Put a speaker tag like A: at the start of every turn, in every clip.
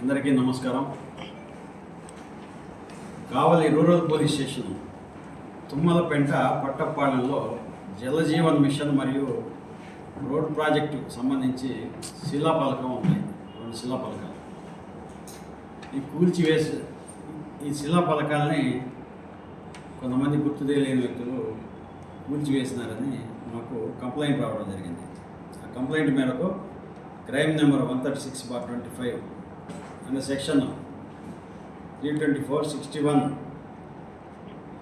A: అందరికీ నమస్కారం. Kavali rural police station Tummalapenta పట్టపాలెంలో Jal Jeevan mission మరియు రోడ్ ప్రాజెక్టు సంబంధించి శిలాపలకం ఉన్నాయి. రెండు శిలాపలకాలు ఈ కూల్చివేసి ఈ శిలాపలకాలని కొంతమంది గుర్తు తెలియని వ్యక్తులు కూల్చివేసినారని మాకు కంప్లైంట్ రావడం జరిగింది. ఆ కంప్లైంట్ మేరకు crime number one thirty six bar twenty five అనే section three twenty four sixty one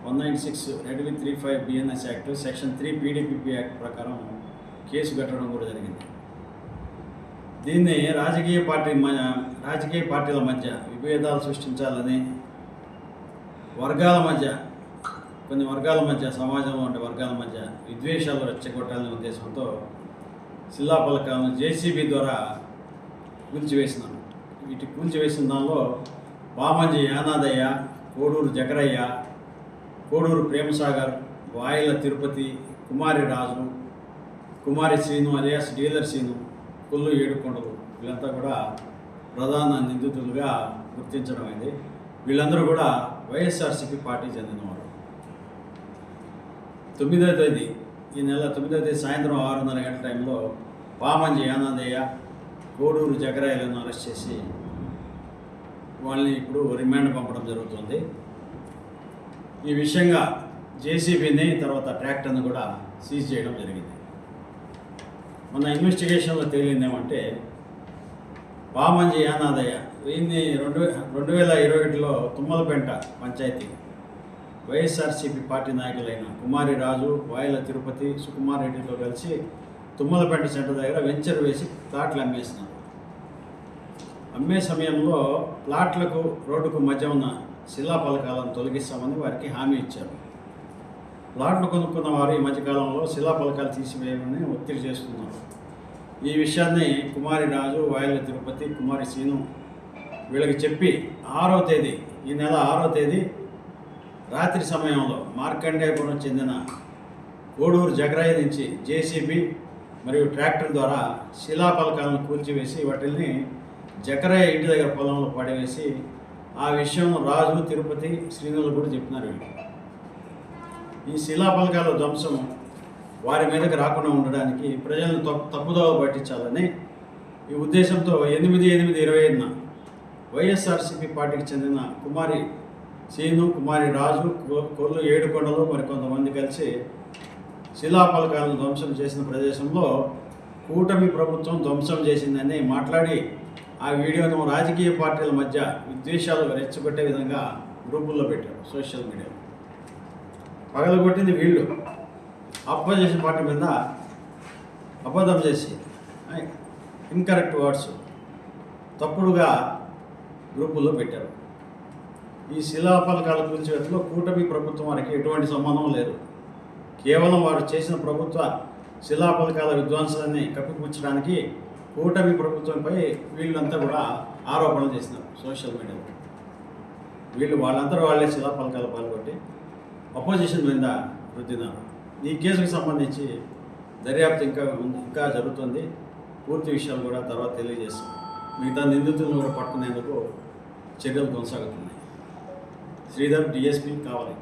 A: one nine six read with three five BNS act section three PDPP act ప్రకారం కేసు పెట్టడం కూడా జరిగింది. దీన్ని రాజకీయ పార్టీ మ- రాజకీయ పార్టీల మధ్య విభేదాలు సృష్టించాలని వర్గాల మధ్య కొన్ని వర్గాల మధ్య సమాజంలో ఉండే వర్గాల మధ్య విద్వేషాలు రెచ్చగొట్టాలనే ఉద్దేశంతో శిలా పలకాలను జేసీబీ ద్వారా కూల్చివేసినాను వీటి కూల్చివేసిన దానిలో వామంజి యానాదయ్య కోడూరు జగరయ్య కోడూరు ప్రేమసాగర్ వాయిల తిరుపతి కుమారి రాజు కుమారి శ్రీను అలియాస్ డీలర్ శ్రీను కొల్లు ఏడుకొండలు వీళ్ళంతా కూడా ప్రధాన నిందితులుగా గుర్తించడం అయింది. వీళ్ళందరూ కూడా వైఎస్ఆర్సీపీ పార్టీ చెందినవారు. తొమ్మిదవ తేదీ ఈ నెల తొమ్మిదవ తేదీ సాయంత్రం ఆరున్నర గంటల టైంలో పామంజి యానాదయ్య కోడూరు జగరాయలను అరెస్ట్ చేసి వాళ్ళని ఇప్పుడు రిమాండ్ పంపడం జరుగుతుంది. ఈ విషయంగా జేసీబీని తర్వాత ట్రాక్టర్ని కూడా సీజ్ చేయడం జరిగింది. మన ఇన్వెస్టిగేషన్లో తేలిందేమంటే బామంజి యానాదయ్య దీన్ని రెండు వే- రెండు వేల ఇరవై ఒకటిలో తుమ్మలపెంట పంచాయతీ వైఎస్ఆర్సీపీ పార్టీ నాయకులైన కుమారి రాజు వాయిల తిరుపతి సుకుమార్ రెడ్డితో కలిసి తుమ్మలపేట సెంటర్ దగ్గర వెంచర్ వేసి ప్లాట్లు అమ్మేసినారు అమ్మే సమయంలో ప్లాట్లకు రోడ్డుకు మధ్య ఉన్న శిలా పలకాలను తొలగిస్తామని వారికి హామీ ఇచ్చారు. ప్లాట్లు కొనుక్కున్న వారు ఈ మధ్యకాలంలో శిలా పలకాలు తీసివేయమని ఒత్తిడి చేస్తున్నారు. ఈ విషయాన్ని కుమారి రాజు వాయుల తిరుపతి కుమారి సీను వీళ్ళకి చెప్పి ఆరో తేదీ ఈ నెల ఆరో తేదీ రాత్రి సమయంలో మార్కండేయపురం చెందిన కోడూరు జగరాయి నుంచి జేసీబీ మరియు ట్రాక్టర్ ద్వారా శిలాఫలకాలను కూల్చివేసి వాటిని జకరయ్య ఇంటి దగ్గర పొలంలో పడవేసి ఆ విషయం రాజు తిరుపతి శ్రీనులు కూడా చెప్పినారు ఈ శిలాఫలకాల ధ్వంసం వారి మీదకి రాకుండా ఉండడానికి ప్రజలను తప్పు తప్పుదోవ పట్టించాలని ఈ ఉద్దేశంతో ఎనిమిది ఎనిమిది ఇరవై ఐదున వైఎస్ఆర్సీపీ పార్టీకి చెందిన కుమారి సీను కుమారి రాజు కొ- కొల్లు ఏడుకొండలు మరి కొంతమంది కలిసి శిలాపలకాలను ధ్వంసం చేసిన ప్రదేశంలో కూటమి ప్రభుత్వం ధ్వంసం చేసిందని మాట్లాడి ఆ వీడియోను రాజకీయ పార్టీల మధ్య విద్వేషాలు రెచ్చగొట్టే విధంగా గ్రూపుల్లో పెట్టారు సోషల్ మీడియాలో. పగలగొట్టింది వీళ్ళు. అపోజిషన్ పార్టీ మీద అబద్ధం చేసి ఇన్కరెక్ట్ వర్డ్స్ తప్పుడుగా గ్రూపుల్లో పెట్టారు. ఈ శిలాపలకాల కూల్చివేతలో కూటమి ప్రభుత్వం వారికి ఎటువంటి సంబంధం లేదు. కేవలం వారు చేసిన ప్రభుత్వ శిలాపలకాల విధ్వంసాన్ని కప్పిపుచ్చడానికి కూటమి ప్రభుత్వంపై వీళ్ళంతా కూడా ఆరోపణలు చేసినారు సోషల్ మీడియాలో. వీళ్ళు వాళ్ళందరూ వాళ్ళే శిలాపలకాలు పాల్గొట్టి అపోజిషన్ మీద రుద్దినారు. ఈ కేసుకు సంబంధించి దర్యాప్తు ఇంకా ఇంకా జరుగుతుంది. పూర్తి విషయాలు కూడా తర్వాత తెలియజేస్తాం. మిగతా నిందితులను కూడా పట్టుకునేందుకు చర్యలు కొనసాగుతున్నాయి. శ్రీధర్ డిఎస్పీ కావాలి.